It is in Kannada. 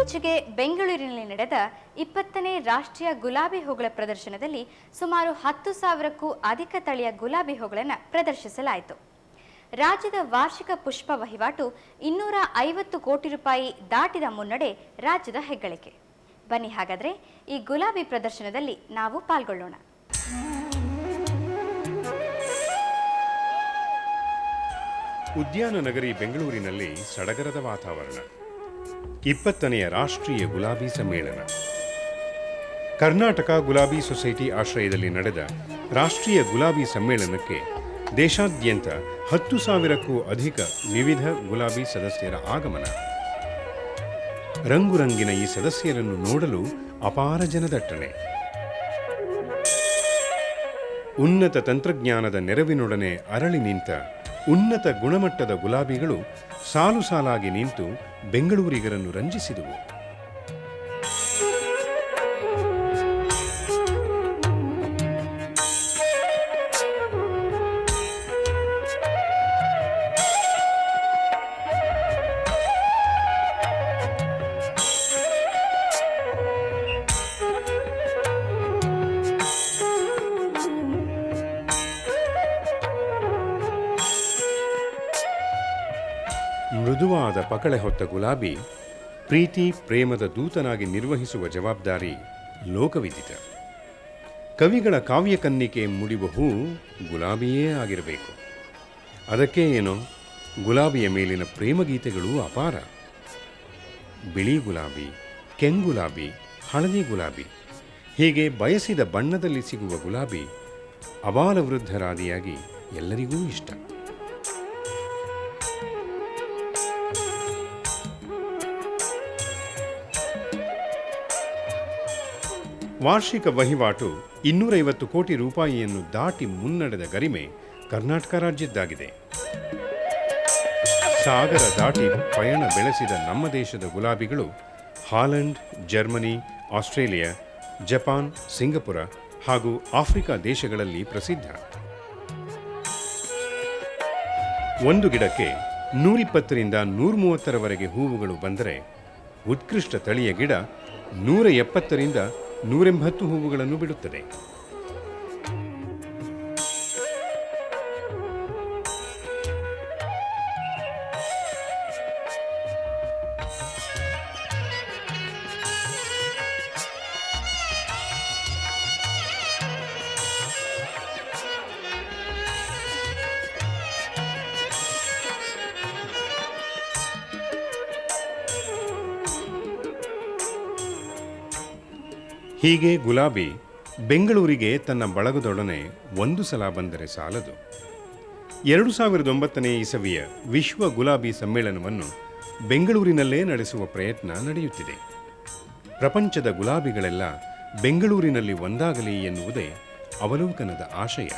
ಇತ್ತೀಚೆಗೆ ಬೆಂಗಳೂರಿನಲ್ಲಿ ನಡೆದ ಇಪ್ಪತ್ತನೇ ರಾಷ್ಟ್ರೀಯ ಗುಲಾಬಿ ಹೂಗಳ ಪ್ರದರ್ಶನದಲ್ಲಿ ಸುಮಾರು ಹತ್ತು ಸಾವಿರಕ್ಕೂ ಅಧಿಕ ತಳಿಯ ಗುಲಾಬಿ ಹೂಗಳನ್ನು ಪ್ರದರ್ಶಿಸಲಾಯಿತು. ರಾಜ್ಯದ ವಾರ್ಷಿಕ ಪುಷ್ಪ ವಹಿವಾಟು ಇನ್ನೂರ ಐವತ್ತು ಕೋಟಿ ರೂಪಾಯಿ ದಾಟಿದ ಮುನ್ನಡೆ ರಾಜ್ಯದ ಹೆಗ್ಗಳಿಕೆ. ಬನ್ನಿ ಹಾಗಾದರೆ ಈ ಗುಲಾಬಿ ಪ್ರದರ್ಶನದಲ್ಲಿ ನಾವು ಪಾಲ್ಗೊಳ್ಳೋಣ. ಉದ್ಯಾನ ನಗರಿ ಬೆಂಗಳೂರಿನಲ್ಲಿ ಸಡಗರದ ವಾತಾವರಣ. ಇಪ್ಪತ್ತನೆಯ ರಾಷ್ಟ್ರೀಯ ಗುಲಾಬಿ ಸಮ್ಮೇಳನ. ಕರ್ನಾಟಕ ಗುಲಾಬಿ ಸೊಸೈಟಿ ಆಶ್ರಯದಲ್ಲಿ ನಡೆದ ರಾಷ್ಟ್ರೀಯ ಗುಲಾಬಿ ಸಮ್ಮೇಳನಕ್ಕೆ ದೇಶಾದ್ಯಂತ ಹತ್ತು ಸಾವಿರಕ್ಕೂ ಅಧಿಕ ವಿವಿಧ ಗುಲಾಬಿ ಸದಸ್ಯರ ಆಗಮನ. ರಂಗುರಂಗಿನ ಈ ಸದಸ್ಯರನ್ನು ನೋಡಲು ಅಪಾರ ಜನದಟ್ಟಣೆ. ಉನ್ನತ ತಂತ್ರಜ್ಞಾನದ ನೆರವಿನೊಡನೆ ಅರಳಿ ನಿಂತ ಉನ್ನತ ಗುಣಮಟ್ಟದ ಗುಲಾಬಿಗಳು ಸಾಲು ಸಾಲಾಗಿ ನಿಂತು ಬೆಂಗಳೂರಿಗರನ್ನು ರಂಜಿಸಿದುವು. ಮೃದುವಾದ ಪಕಳೆ ಹೊತ್ತ ಗುಲಾಬಿ ಪ್ರೀತಿ ಪ್ರೇಮದ ದೂತನಾಗಿ ನಿರ್ವಹಿಸುವ ಜವಾಬ್ದಾರಿ ಲೋಕವಿದಿತ. ಕವಿಗಳ ಕಾವ್ಯಕನ್ನಿಕೆ ಮುಡಿವ ಹೂ ಗುಲಾಬಿಯೇ ಆಗಿರಬೇಕು. ಅದಕ್ಕೆ ಏನೋ ಗುಲಾಬಿಯ ಮೇಲಿನ ಪ್ರೇಮಗೀತೆಗಳು ಅಪಾರ. ಬಿಳಿ ಗುಲಾಬಿ, ಕೆಂಗುಲಾಬಿ, ಹಳದಿ ಗುಲಾಬಿ, ಹೀಗೆ ಬಯಸಿದ ಬಣ್ಣದಲ್ಲಿ ಸಿಗುವ ಗುಲಾಬಿ ಅಬಾಲವೃದ್ಧರಾದಿಯಾಗಿ ಎಲ್ಲರಿಗೂ ಇಷ್ಟ. ವಾರ್ಷಿಕ ವಹಿವಾಟು ಇನ್ನೂರೈವತ್ತು ಕೋಟಿ ರೂಪಾಯಿಯನ್ನು ದಾಟಿ ಮುನ್ನಡೆದ ಗರಿಮೆ ಕರ್ನಾಟಕ ರಾಜ್ಯದ್ದಾಗಿದೆ. ಸಾಗರ ದಾಟಿ ಪಯಣ ಬೆಳೆಸಿದ ನಮ್ಮ ದೇಶದ ಗುಲಾಬಿಗಳು Holland, Germany, Australia, Japan, Singapore ಹಾಗೂ ಆಫ್ರಿಕಾ ದೇಶಗಳಲ್ಲಿ ಪ್ರಸಿದ್ಧ. ಒಂದು ಗಿಡಕ್ಕೆ ನೂರಿಪ್ಪತ್ತರಿಂದ ನೂರ ಮೂವತ್ತರವರೆಗೆ ಹೂವುಗಳು ಬಂದರೆ ಉತ್ಕೃಷ್ಟ ತಳಿಯ ಗಿಡ ನೂರ ಎಪ್ಪತ್ತರಿಂದ ನೂರೆಂಬತ್ತು ಹೂವುಗಳನ್ನು ಬಿಡುತ್ತದೆ. ಹೀಗೆ ಗುಲಾಬಿ ಬೆಂಗಳೂರಿಗೆ ತನ್ನ ಬಳಗದೊಡನೆ ಒಂದು ಸಲ ಬಂದರೆ ಸಾಲದು. ಎರಡು ಸಾವಿರದ ಒಂಬತ್ತನೇ ಇಸವಿಯ ವಿಶ್ವ ಗುಲಾಬಿ ಸಮ್ಮೇಳನವನ್ನು ಬೆಂಗಳೂರಿನಲ್ಲೇ ನಡೆಸುವ ಪ್ರಯತ್ನ ನಡೆಯುತ್ತಿದೆ. ಪ್ರಪಂಚದ ಗುಲಾಬಿಗಳೆಲ್ಲ ಬೆಂಗಳೂರಿನಲ್ಲಿ ಒಂದಾಗಲಿ ಎನ್ನುವುದೇ ಅವಲೋಕನದ ಆಶಯ.